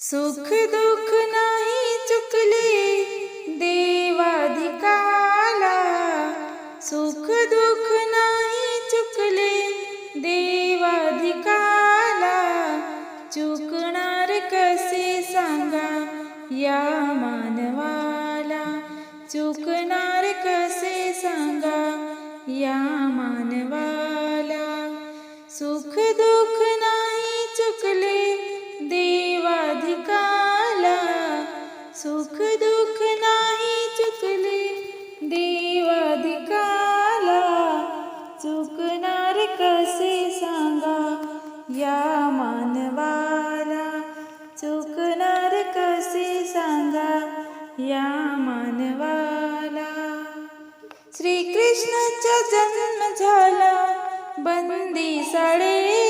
सुख दुःख नाही चुकले देवाधिकाला. सुख दुःख सुख दुःख नाही चुकले देवाधिकाला. चुकणार कसे सांगा या मानवाला? चुकणार कसे सांगा या मानवाला? श्रीकृष्णाचा जन्म झाला बंदी साडे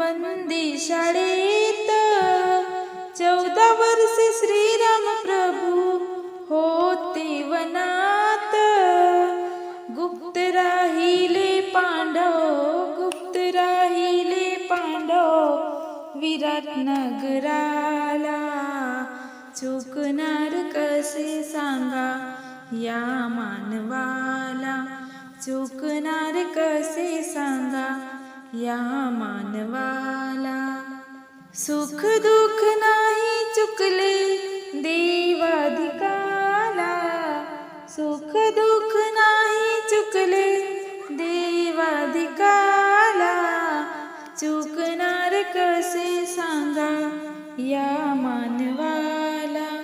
बंदी शाळेत. चौदा वर्षे श्रीराम प्रभू होते वनात. गुप्त राहिले पांडव गुप्त राहिले पांडव विराट नगराला. चुकणार कसे सांगा या मानवाला. चुकणार कसे सांगा या मानवाला सुख दुःख नाही चुकले देवाधिकाला. सुख दुःख नाही चुकले देवाधिकाला. चुकणार कसे सांगा या मानवाला.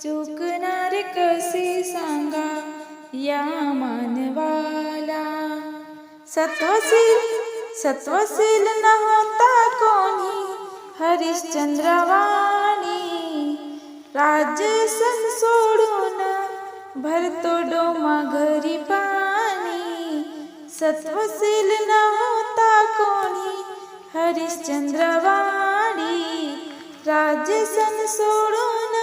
चुकणार कसे सांगा या मानवाला. सत्वशील सत्वशील नव्हता कोणी हरिश्चंद्रवाणी। राज्य सन सोडून भरतो डोमा घरी पाणी। सत्वशील नव्हता कोणी हरिश्चंद्रवाणी। राज्य सन सोडून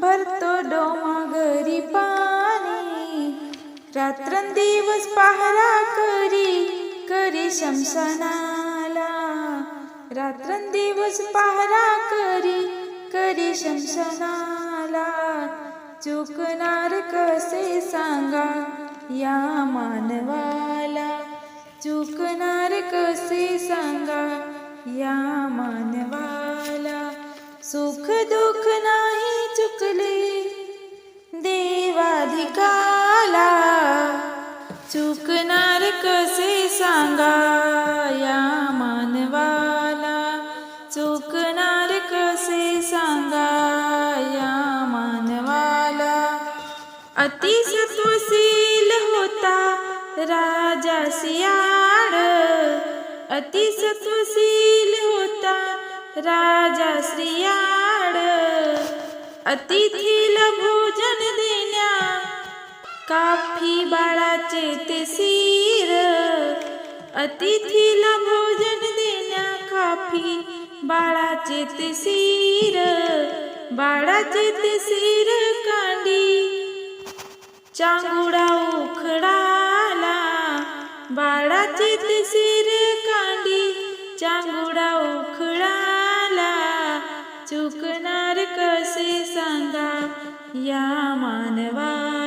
भरतो डोमा घरी पाणी। रात्रंदिवस पहारा करी करी शमशानाला. रात्रंदिवस पहारा करी करी शमशानाला. चुकणार कसे सांगा या मानवाला. चुकणार कसे सांगा या मानवाला. सुख दुःख नाही चुकले देवाधिकाला. चुकणार कसे सांगा या मानवाला? चुकणार कसे सांगा या मानवाला? अतिसत्वशील होता राजा सियाड. अतिसत्वशील होता राजा श्रियाड अतिथी लभू काफी बाळाचे ते सीर अतिथीला भोजन देण्या काफी बाळाचे ते सीर बाळाचे ते सीर कांडी. चांगुडा उखडाला. बाळाचे ते सीर कांडी. चांगुडा उखडाला. चुकणार कसे सांगा या मानवा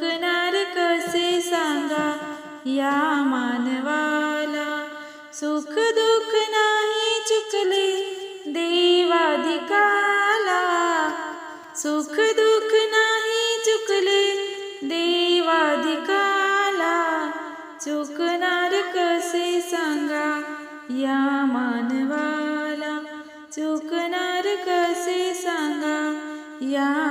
चुकणार कसे सांगा या मानवाला? सुख दुःख नाही चुकले देवाधिकाला. सुख दुःख नाही चुकले देवाधिकाला. चुकणार कसे सांगा या मानवाला? चुकणार कसे सांगा या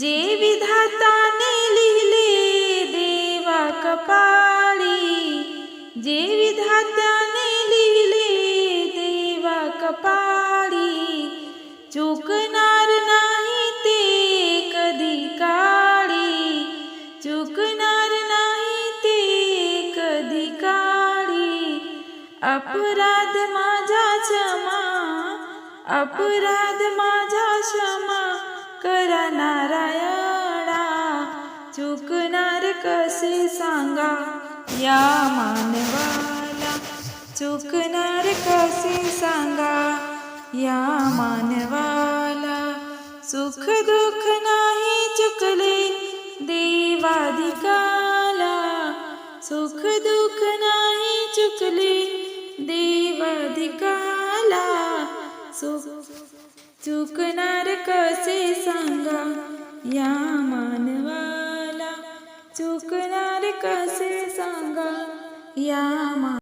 जे विधाताने लिहिले देवा कपाळी जे विधात्याने लिहिले देवा कपाळी चुकणार नाही ते कधी काळी चुकणार नाही ते कधी काळी अपराध माझा क्षमा अपराध माझा क्षमा करा नारायणा चुकणार कसे सांगा या मानवाला? चुकणार कसे सांगा या मानवाला? सुख दुःख नाही चुकले देवाधिकाला. सुख दुःख नाही चुकले देवाधिकाला. सुख चुकणार कसे सांगा? या मानवाला चुकणार कसे सांगा? या मा